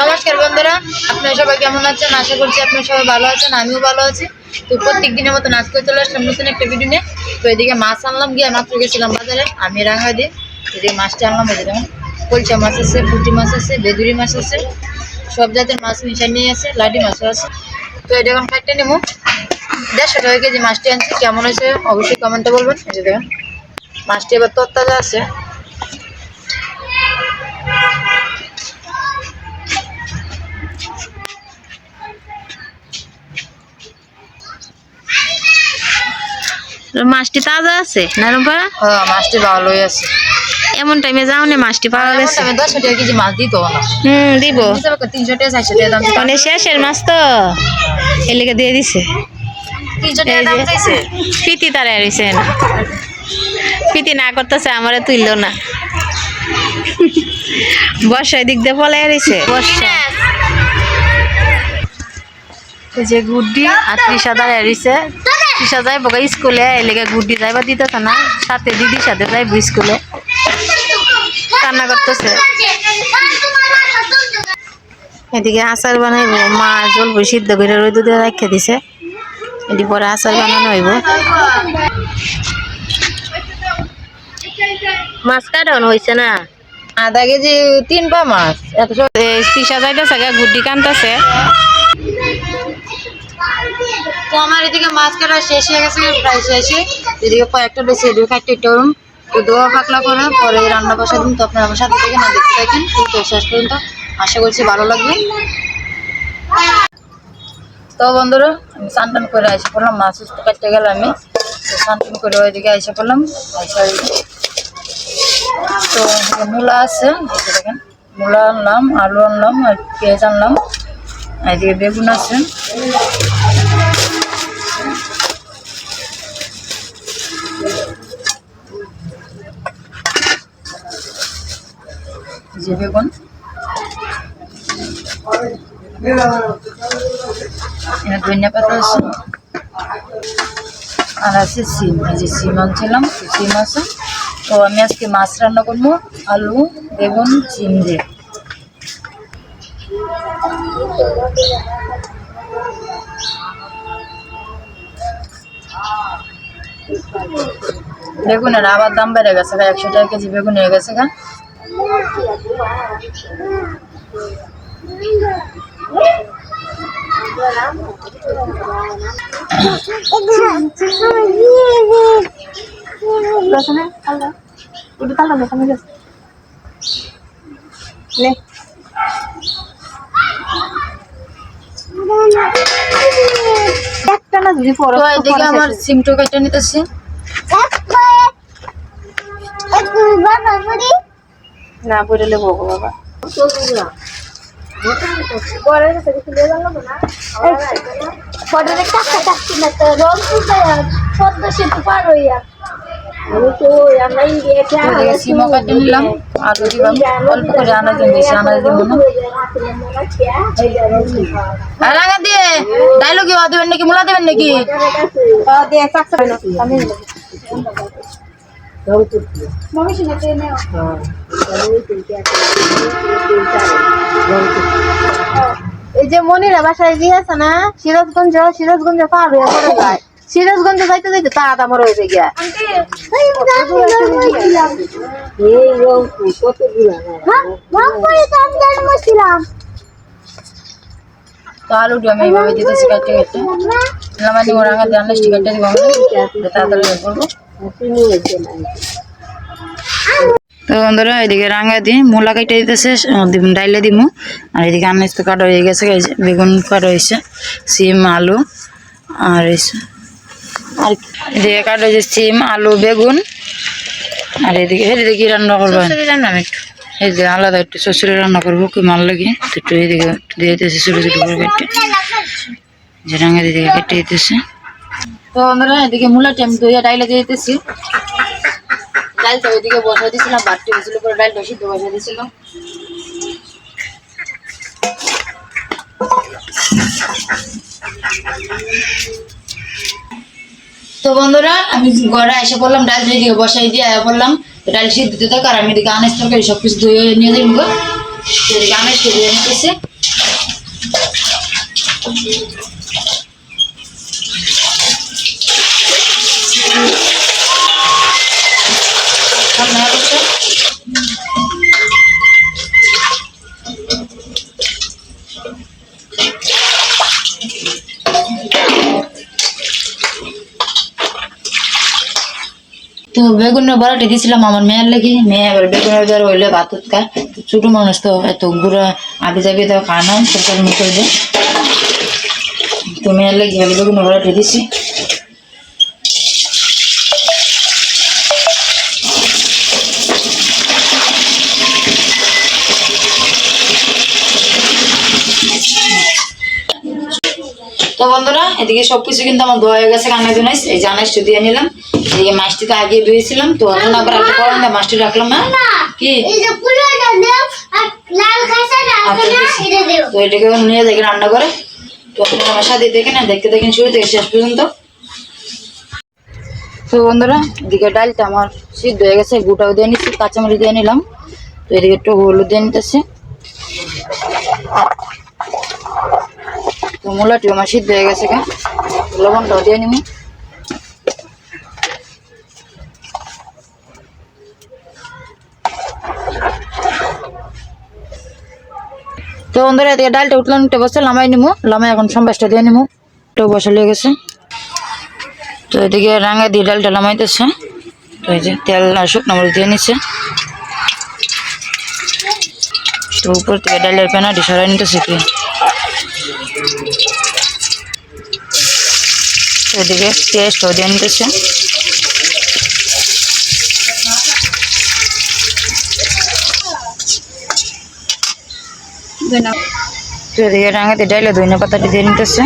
নমস্কার বন্ধুরা, আপনারা সবাই কেমন আছেন? আশা করছি আপনারা সবাই ভালো আছেন, আমিও ভালো আছি। তো প্রত্যেক দিনের মতো নাচ করে চলে আসলাম নতুন একটা ভিডিও নিয়ে। তো এদিকে মাছ আনলাম, গিয়ে মাত্র গেছিলাম বাজারে। আমি রাঙা দিয়ে এদিকে মাছটা আনলাম এদিকে কলচা মাছ আছে, পুঁটি মাছ আছে, বেদুরি মাছ আছে, সব জাতের মাছ মিশাই নিয়ে আছে লাডি মাছও আছে। তো এটা এখন কাটতে নেব। দেড়শো টাকা কেজি মাছটি আনছি, কেমন হয়েছে অবশ্যই কমেন্টে বলবেন। যে দেখেন, মাছটি এবার তত্তাজা আছে। মাছটি তাজা আছে না রূপা হ্যাঁ মাছটি ভালোই আছে। এমন টাইমে যাও না মাছটি পাওয়া গেছে। আমি দশশো টাকা কেজি মাছ দিত না। হুম দিব। তিনশো টাকা চারশো টাকা দাম মানে শেষের মাছ তো। এলাকা দিয়ে দিছে। তিনশো টাকা দাম চাইছে। তারা এরিছে না। ফিতি না করতেছে আমারে তুললো না। বর্ষায় দিক দিয়ে পলে এরিছে বর্ষা। যে গুড্ডি আর ত্রিশা দাঁড়িয়ে এরিছে ত্রিশা যাই বগা স্কুলে এলাকা গুড্ডি যাইবা দিতেছে না। সাথে দিদির সাথে যাইব স্কুলে। কান্না করতেছে। এদিকে আচার বানাইবো মা জলবো সিদ্ধ করে রোদ দিয়ে রেখে দিছে। এটি পরে আচার বানানো হইব। মাছ কাটানো হয়েছে না? আধা কেজি তিন পা মাছ। এত তিসা যাইতেছে গুড্ডি কানতেছে। তো আমার এদিকে মাছ কাটা শেষ হয়ে গেছে, প্রায় শেষে এদিকে কয়েকটা বেশি এদিকে একটু ওরম তো দোয়া পাকলা করে, পরে রান্না বসা দিন তো আপনারা আমার সাথে থেকে না দেখতে থাকেন। তো শেষ পর্যন্ত আশা করছি ভালো লাগবে। তো বন্ধুরা, আমি স্নান করে এসে পড়লাম, মাছ উঠতে কাটতে গেলাম আমি। তো স্নান করে ওইদিকে এসে পড়লাম তো মূলা আছে দেখেন মূলা আনলাম, আলু আনলাম, আর পেঁয়াজ আনলাম। এদিকে বেগুন আছে। যে বেগুন এখানে ধনিয়া পাতা আছে। আর আছে সিম, এই যে সিম আনছিলাম সিম আছে। তো আমি আজকে মাছ রান্না করব, আলু, বেগুন সিম দিয়ে বেগুনের আবার দাম বেড়ে গেছে একশো টাকা কেজি বেগুন হয়ে গেছে গা। একটা না যদি পরে তো এদিকে আমার সিমটো কেটে নিতেছি না পড়ে লেবো বাবা। আলু দিলাম অল্প করে আনাজ দিন বেশি দিব রাঙা দিয়ে ডাইলগ দেবেন নাকি মূলা দেবেন নাকি? এই যে মনিরা বাসায় গিয়ে আছে না, সিরাজগঞ্জ সিরাজগঞ্জ পার হয়ে পড়ে যায়। সিরাজগঞ্জ যাইতে যাইতে তা আমার হয়ে গিয়া। আলু আমি এইভাবে দিতেছি কাটতে কাটতে। আমি ওর দিয়ে আনলে কেটে দিব আমি। তাড়াতাড়ি তো বন্ধুরা এদিকে রাঙা দিয়ে মূলা কেটে দিতেছে ডাইলে দিব আর এদিকে আনাজ তো কাটা হয়ে গেছে বেগুন কাটা হয়েছে সিম আলু আর আর এদিকে কাটা হয়েছে সিম আলু বেগুন আর এদিকে এদিকে কি রান্না একটু এই যে আলাদা একটু শ্বশুরে রান্না করব কি মাল লাগে? একটু এদিকে দিয়ে দিতেছে ছোটো ছোটো করে কেটে। যে রাঙা দিদিকে কেটে দিতেছে। তো আমরা এদিকে মূলাটা আমি দইয়া ডাইলে দিয়ে দিতেছি। ডালটা ওইদিকে বসা দিয়েছিলাম বাড়তে হয়েছিল, পরে ডালটা সিদ্ধ বসা দিয়েছিলাম তো বন্ধুরা, আমি ঘরে এসে পড়লাম ডাল যেদিকে বসাই দিয়ে আয়া তো ডাল সিদ্ধ দিতে দরকার আমি এদিকে আনাজ তরকারি সব কিছু ধুয়ে নিয়ে মুখে এদিকে আনাজ দিয়ে নিতেছি। তো বেগুনের বড়াটি দিয়েছিলাম আমার মেয়ের লেগে। মেয়ে এবার বেগুনের বড়া হইলে ভাত খায় ছোট মানুষ তো এত গুঁড়া আবি যাবি তো খায় না সরকার মুখে যে তো মেয়ের লেগে আমি বেগুনের বড়াটি দিছি তো বন্ধুরা, এদিকে সবকিছু কিন্তু আমার ধোয়া হয়ে গেছে, কান্না জন্য এই আনাজটা দিয়ে নিলাম। এদিকে মাছটি তো আগে ধুয়েছিলাম তো অন্য আবার একটা করেন না মাছটি রাখলাম না? কি? এই যে পুরোটা দেও আর লাল খাসা রাখো না এটা দেও। তো এটাকে নিয়ে দেখে রান্না করে। তো আপনারা আমার সাথে দেখেন আর দেখতে দেখেন শুরু থেকে শেষ পর্যন্ত। তো বন্ধুরা এদিকে ডালটা আমার সিদ্ধ হয়ে গেছে গুটাও দিয়ে নিচ্ছি কাঁচামরিচ দিয়ে নিলাম। তো এদিকে একটু হলুদ দিয়ে নিতেছে। তো মূলাটি আমার সিদ্ধ হয়ে গেছে গা। লবণটাও দিয়ে নিবি। তো বন্ধুরা, এদিকে ডালটা উঠলাম উঠে বসে লামাই নিমু। লামাই এখন সম্বাসটা দিয়ে নিমু। তো বসে লেগে গেছে। তো এদিকে রাঙা দিয়ে ডালটা লামাইতেছে। তো এই যে তেল আর শুকনো মরিচ দিয়ে নিচ্ছে তো উপর থেকে ডালের পেনাটি সরাই নিতেছে কি? এদিকে পেঁয়াজটাও দিয়ে নিতেছে। তো এদিকে রাঙাতে ডাইলে ধনে পাতাটি দিয়ে নিতেছে।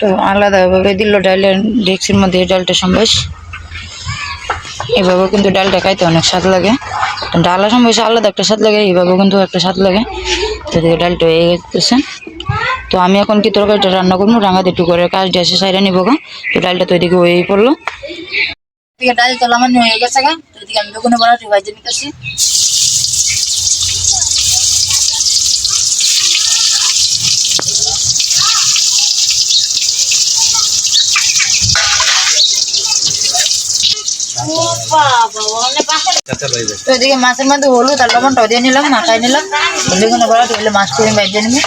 তো আলাদাভাবে দিল ডালের ডেক্সির মধ্যে ডালটা সম্বাস এভাবে কিন্তু ডালটা খাইতে অনেক স্বাদ লাগে। ডালা সম্বাস আলাদা একটা স্বাদ লাগে এইভাবেও কিন্তু একটা স্বাদ লাগে। তো ডালটা হয়ে গেছে। তো আমি এখন কি তরকারিটা রান্না করব? রাঙাতে একটু করে কাজ দিয়ে সাইডে নিবো গা। তো ডালটা তো এদিকে হয়েই পড়ল। এদিকে ডাল তো লামানি হয়ে গেছে গা। তো এদিকে আমি বেগুনে বড়াটি ভাজে নিতেছি। তো এদিকে মাছের মধ্যে হলুদ আর লবণটাও দিয়ে নিলাম, মাখাই নিলাম। বেগুনে বড়াটি হলে মাছ করে ভাজে নিবি।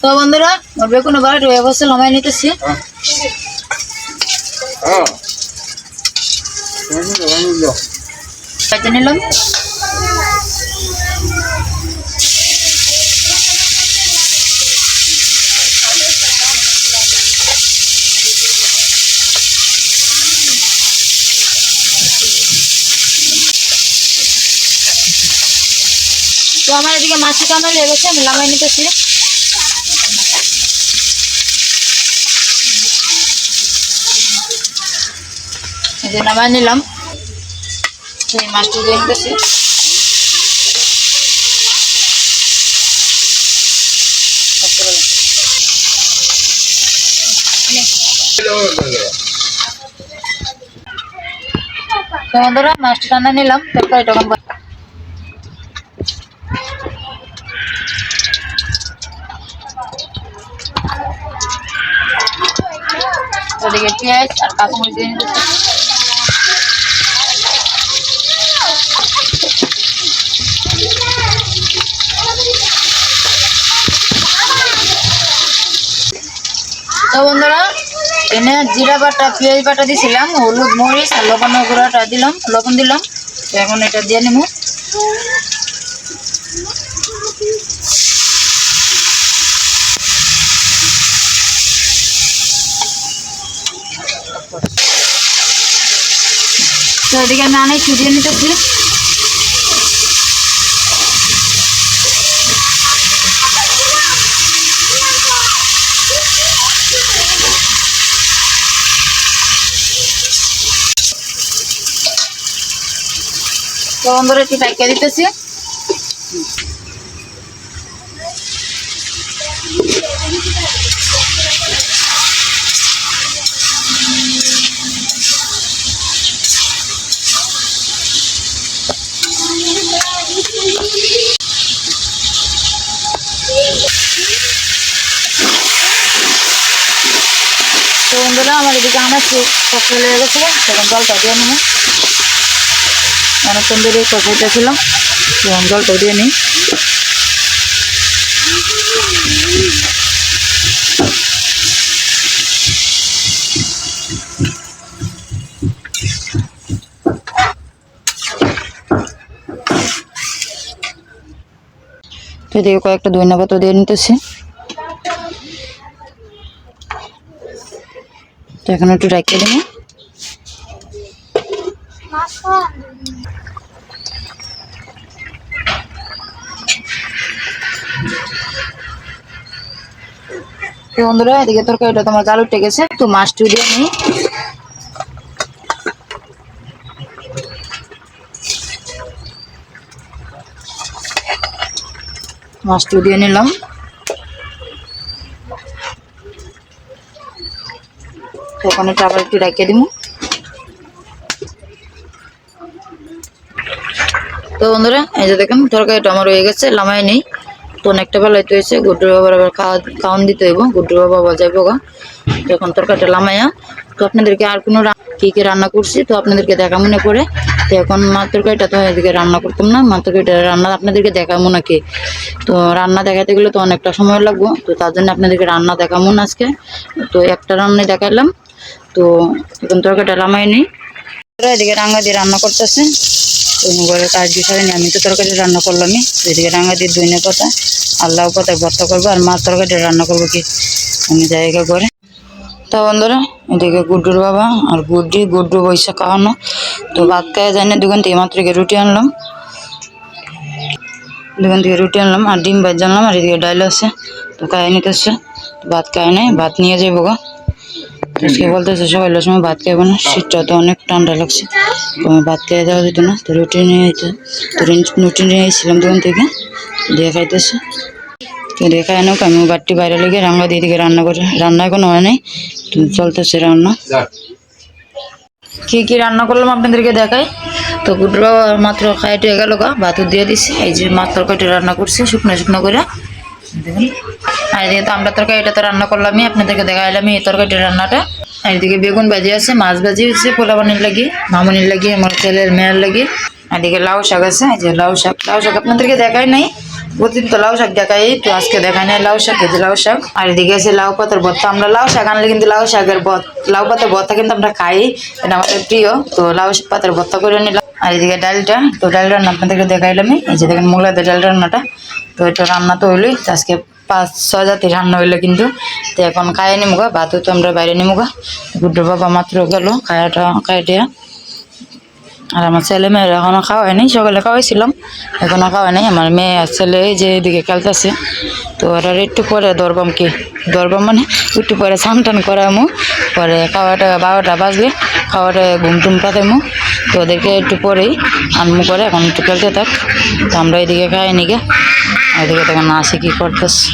তো বন্ধুরা বেগুনে বড়াটি হয়ে বসে লমাই নিতেছি। নিলাম। আমার এদিকে মাছি কামড় লেগে গেছে আমি লামাই নিতেছি। যে নামাই নিলাম। সেই মাছটি দিয়ে নিতেছি। বন্ধুরা, মাছটি নিলাম। তরকারি তখন ওদিকে পেঁয়াজ আর কাঁচামরিচ দিয়ে নিতেছি বন্ধুরা, এনে জিরা বাটা, পেঁয়াজ বাটা দিছিলাম, হলুদ মরিচ আর লবণের গুঁড়াটা দিলাম, লবণ দিলাম। তো এখন এটা দিয়ে নেব তো ওদিকে আমি অনেক চুরিয়ে নিতেছি তো বন্ধুরা একটু ডাকিয়ে দিতেছি Thank you. বন্ধুরা, আমার এদিকে আনাজ কষ্ট লেগে গেছিল তখন জলটা দিয়ে নেব। অনেকক্ষণ ধরে কষাইটা ছিল তখন জলটা দিয়ে নিই। এদিকে কয়েকটা ধনিয়া পাতা দিয়ে নিতেছি। তো এখন একটু রাখিয়ে দেবো বন্ধুরা, এদিকে তরকারিটা তোমার জাল গেছে, তো মাছটি দিয়ে নিই। মাছটি দিয়ে নিলাম। তো ওখানে আবার একটু রাখিয়ে দিব তো বন্ধুরা, এই যে দেখেন, তরকারিটা আমার হয়ে গেছে, লামাই নেই। তো অনেকটা বেলায় তো হয়েছে, গুড্ডুর বাবার আবার খাওয়া, খাওয়ান দিতে হইব, গুড্ডুর বাবা আবার যাইব গা। যখন তরকারিটা লামাইয়া। তো আপনাদেরকে আর কোনো কি কি রান্না করছি, তো আপনাদেরকে দেখা মনে করে তো এখন মাছ তরকারিটা তো এদিকে রান্না করতাম না মাছ তরকারিটা রান্না আপনাদেরকে দেখাবো নাকি? তো রান্না দেখাতে গেলে তো অনেকটা সময় লাগবো, তো তার জন্য আপনাদেরকে রান্না দেখাবো না আজকে। তো একটা রান্নাই দেখালাম। তো এখন তরকারিটা লামাই নিই এদিকে রাঙ্গা দিয়ে রান্না করতেছে। ঘরের কাজ বিষয় নিয়ে আমি তো তরকারি রান্না করলামই। তো এদিকে রাঙ্গা দিয়ে ধনে পাতা লাউ পাতায় ভর্তা করব আর মাছ তরকারিটা রান্না করব কি? আমি জায়গা করে তো বন্ধুরা, এদিকে গুড্ডুর বাবা আর গুড্ডি, গুড্ডু বৈশা খাওয়ানো। তো ভাত খাওয়া যায় না দোকান থেকে মাত্র রুটি আনলাম। দোকান থেকে রুটি আনলাম আর ডিম ভাজ জানলাম আর এদিকে ডাইল আছে। তো খাই নিতেছে। ভাত খায় নাই, ভাত নিয়ে যাব গা। আজকে বলতেছে সকালের সময় ভাত খাইবো না। শীতটা তো অনেক ঠান্ডা লাগছে। আমি ভাত খেয়ে যাওয়া যেত না। তো রুটি নিয়ে যেতে তো রুটি নিয়ে এসেছিলাম দোকান থেকে। দিয়ে খাইতেছে। তো দেখায় নোক আমি বাড়তি বাইরে লেগে রান্না দিয়ে দিকে রান্না করে রান্না এখনও হয় নাই। তো চলতেছে রান্না। কি কি রান্না করলাম আপনাদেরকে দেখাই। তো বাবা মাত্র খাইটে গেল গা ভাত দিয়ে দিছি। এই যে মাছ তরকারিটা রান্না করছি শুকনো শুকনো করে আর এদিকে তো আমরা তরকারি এটা তো রান্না করলামই, আপনাদেরকে দেখাইলামই এই তরকারিটা রান্নাটা। আর এদিকে বেগুন ভাজি আছে, মাছ ভাজি হচ্ছে পোলাবানির লাগি, মামনির লাগি, আমার ছেলের মেয়ের লাগি। আর এদিকে লাউ শাক আছে, এই যে লাউ শাক। লাউ শাক আপনাদেরকে দেখাই নাই, প্রতিদিন তো লাউ শাক দেখাই, তো আজকে দেখাই নাই লাউ শাক, এই লাউ শাক। আর এদিকে আছে লাউ পাতার ভর্তা, আমরা লাউ শাক আনলে কিন্তু লাউ শাকের ভর্ত, লাউ পাতার ভর্তা কিন্তু আমরা খাই, এটা আমাদের প্রিয়, তো লাউ পাতার ভর্তা করে নিলাম। আর এদিকে ডালটা, তো ডাল রান্না আপনাদেরকে দেখাইলামই, এই যে দেখেন মোগলাই ডাল রান্নাটা। তো এটা রান্না তো হইলোই। আজকে পাঁচ, ছয় জাতির রান্না হইল কিন্তু। তো এখন খাইয়ে নিমুগা, ভাতও তো আমরা বাইরে নিমুগা। গুড্ডুর বাবা মাত্র গেল, খায়াটা খাইটিয়া আর আমার ছেলে মেয়েরা এখনও খাওয়া হয়নি সকালে খাওয়াইছিলাম। এখনও খাওয়া নেই। আমার মেয়ে আর ছেলে যে এদিকে খেলতেছে। তো ওরা একটু পরে দরবাম কি? দরবাম মানে একটু পরে স্নান টান করামু। পরে খাওয়াটা বারোটা বাজলে খাওয়াটা ঘুম টুম পাতামু। তো ওদেরকে একটু পরেই আনমু করে, এখন একটু খেলতে থাক। তো আমরা এদিকে খাই নিগে এদিকে তখন আসি কী করতেছে।